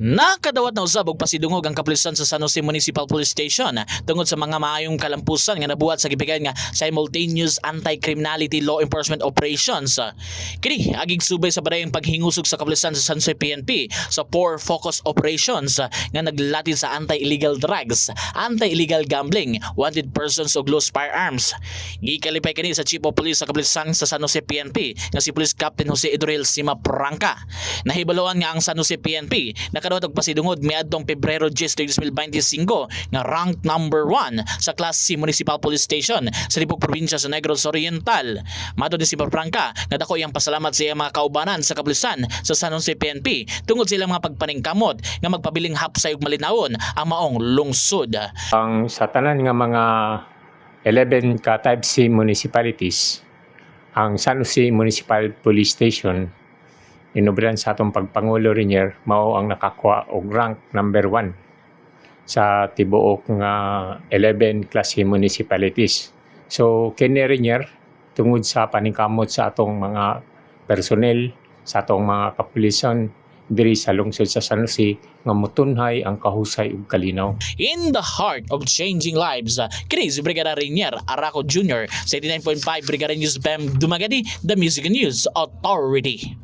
Nakadawat na usab og pasidungog ang kapulisan sa San Jose Municipal Police Station tungod sa mga maayong kalampusan nga nabuhat sa gibigan nga simultaneous anti-criminality law enforcement operations. Kini agig subay sa badayang paghingusog sa kapulisan sa San Jose PNP sa four focus operations nga naglatid sa anti-illegal drugs, anti-illegal gambling, wanted persons ug loose firearms. Gikalipay kini sa Chief of Police sa kapulisan sa San Jose PNP nga si Police Captain Jose Edurel Sima Prangka. Nahibaloan nga ang San Jose PNP nakadawat og pasidungod miadtong Pebrero 10, 2025 nga ranked number 1 sa Class C Municipal Police Station sa Libog Probinsya sa Negros Oriental. Mado ni Sima Prangka nga dako iyang pasalamat sa iyang mga kaubanan sa kapulisan sa San Jose PNP tungod sa ilang mga pagpaningkamot nga magpabiling hapsay ug malinawon ang maong lungsod. ang sa tanan nga mga 11 ka type C municipalities ang San Jose Municipal Police Station inubran sa atong pagpangulo rinyer mao ang nakakuha og rank number 1 sa tibuok nga 11 klase municipalities so kini rinyer tungod sa paningkamot sa atong mga personnel sa atong mga kapulisan diri sa lungsod sa San Jose nga mutunhay ang kahusay ug kalinaw In the heart of changing lives, kini si Brigada Rainier Araco Jr. sa 89.5 Brigada News BEM Dumagadi, the Music News Authority.